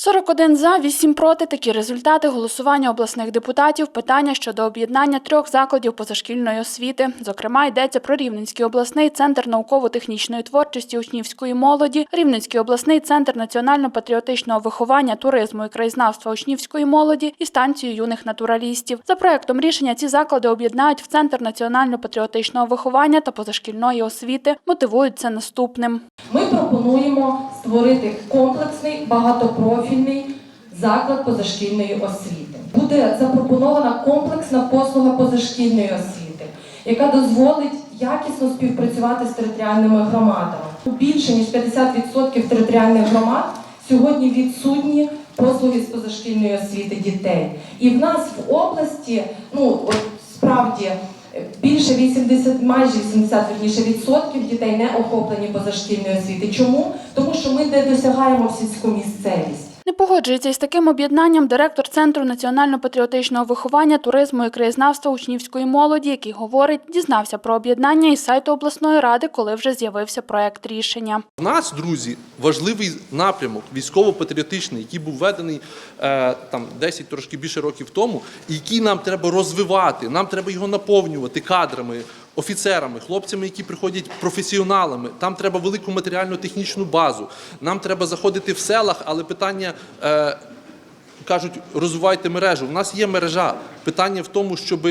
41 за, 8 проти. Такі результати голосування обласних депутатів. Питання щодо об'єднання трьох закладів позашкільної освіти. Зокрема, йдеться про Рівненський обласний центр науково-технічної творчості учнівської молоді, Рівненський обласний центр національно-патріотичного виховання, туризму і краєзнавства учнівської молоді і станцію юних натуралістів. За проектом рішення ці заклади об'єднають в центр національно-патріотичного виховання та позашкільної освіти. Мотивують це наступним. Ми пропонуємо створити комплексний багатопрофільний заклад позашкільної освіти. Буде запропонована комплексна послуга позашкільної освіти, яка дозволить якісно співпрацювати з територіальними громадами. Більше ніж 50% територіальних громад сьогодні відсутні послуги з позашкільної освіти дітей. І в нас в області, ну от справді. Більше 80, майже 80 верніше, відсотків дітей не охоплені позашкільної освіти. Чому? Тому що ми не досягаємо сільську місцевість. Не погоджується із таким об'єднанням директор Центру національно-патріотичного виховання, туризму і краєзнавства учнівської молоді, який говорить, дізнався про об'єднання із сайту обласної ради, коли вже з'явився проект рішення. У нас, друзі, важливий напрямок військово-патріотичний, який був введений е, там 10 трошки більше років тому, і який нам треба розвивати. Нам треба його наповнювати кадрами, офіцерами, хлопцями, які приходять професіоналами. Там треба велику матеріально-технічну базу. Нам треба заходити в селах, але питання. Е, Кажуть, розвивайте мережу. У нас є мережа. Питання в тому, щоб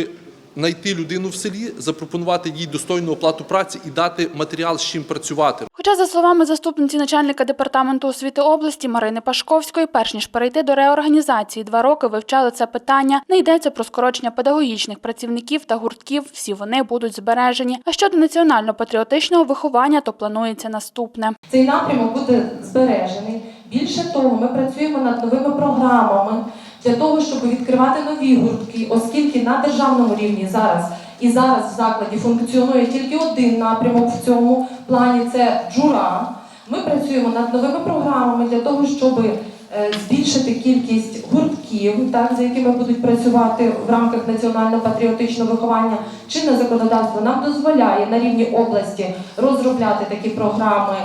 знайти людину в селі, запропонувати їй достойну оплату праці і дати матеріал, з чим працювати. Хоча, за словами заступниці начальника департаменту освіти області Марини Пашковської, перш ніж перейти до реорганізації, два роки вивчали це питання. Не йдеться про скорочення педагогічних працівників та гуртків. Всі вони будуть збережені. А щодо національно-патріотичного виховання, то планується наступне. Цей напрямок буде збережений. Більше того, ми працюємо над новими програмами для того, щоб відкривати нові гуртки, оскільки на державному рівні зараз і зараз в закладі функціонує тільки один напрямок в цьому плані це джура. Ми працюємо над новими програмами для того, щоб е, збільшити кількість гуртків, так, за якими будуть працювати в рамках національно-патріотичного виховання. Чинне законодавство нам дозволяє на рівні області розробляти такі програми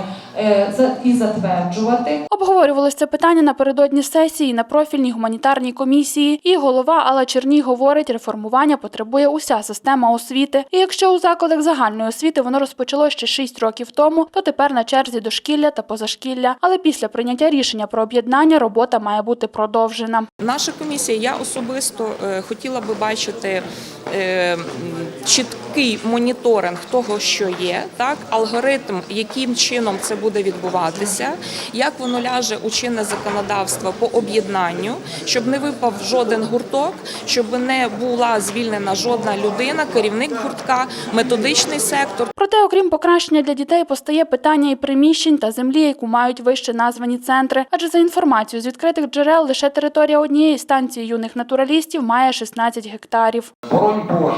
і затверджувати. Обговорювалося це питання напередодні сесії на профільній гуманітарній комісії. І голова Алла Черній говорить, реформування потребує уся система освіти. І якщо у закладах загальної освіти воно розпочало ще 6 років тому, то тепер на черзі дошкілля та позашкілля. Але після прийняття рішення про об'єднання робота має бути продовжена. Наша комісія, я особисто е, хотіла би бачити е, м, чіткий моніторинг того, що є, так алгоритм, яким чином це буде відбуватися, як воно ляже у чинне законодавство по об'єднанню, щоб не випав жоден гурток, щоб не була звільнена жодна людина, керівник гуртка, методичний сектор. Проте, окрім покращення для дітей, постає питання і приміщень та землі, яку мають вище названі центри. Адже за інформацією з відкритих джерел, лише територія однієї станції юних натуралістів має 16 гектарів. Боронь Боже,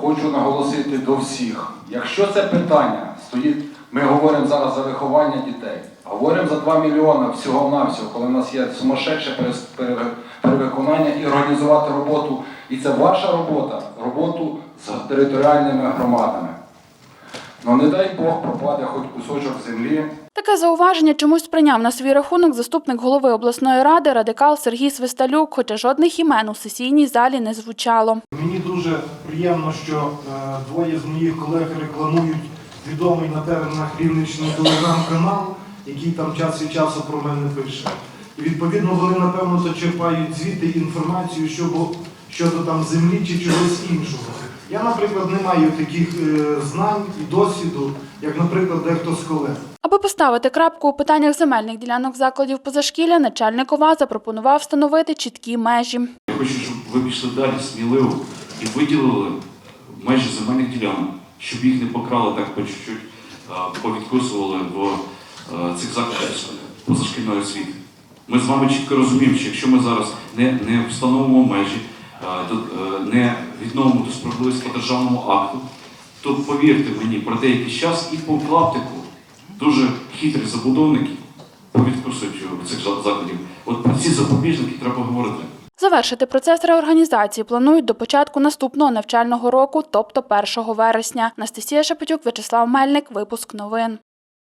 хочу наголосити до всіх, якщо це питання стоїть, ми говоримо зараз за виховання дітей, говоримо за 2 мільйони всього-навсього, коли в нас є сумасшедше перевиконання і організувати роботу. І це ваша робота, роботу з територіальними громадами. Ну не дай Бог пропаде хоч кусочок землі, Таке зауваження чомусь прийняв на свій рахунок заступник голови обласної ради радикал Сергій Свисталюк, хоча жодних імен у сесійній залі не звучало. Мені дуже приємно, що е, двоє з моїх колег рекламують відомий на теренах Рівненщини телеграм-канал, який там час від часу про мене пише. І відповідно вони, напевно, то черпають звідти інформацію щодо, щодо там землі чи чогось іншого. Я, наприклад, не маю таких е, знань і досвіду, як, наприклад, дехто з колег. Аби поставити крапку у питаннях земельних ділянок закладів позашкілля, начальник ОВА запропонував встановити чіткі межі. Я хочу, щоб ви пішли далі сміливо і виділили межі земельних ділянок, щоб їх не покрали так по чуть-чуть, повідкусували в цих закладах позашкільної освіти. Ми з вами чітко розуміємо, що якщо ми зараз не, не встановимо межі, то, е, не відновимо ту справедливість по державному акту, то повірте мені, про деякий час і по клаптику дуже хитрі забудовники повідкусують цих закладів. От про ці запобіжники треба говорити. Завершити процес реорганізації планують до початку наступного навчального року, тобто 1 вересня. Анастасія Шепетюк, Вячеслав Мельник, випуск новин.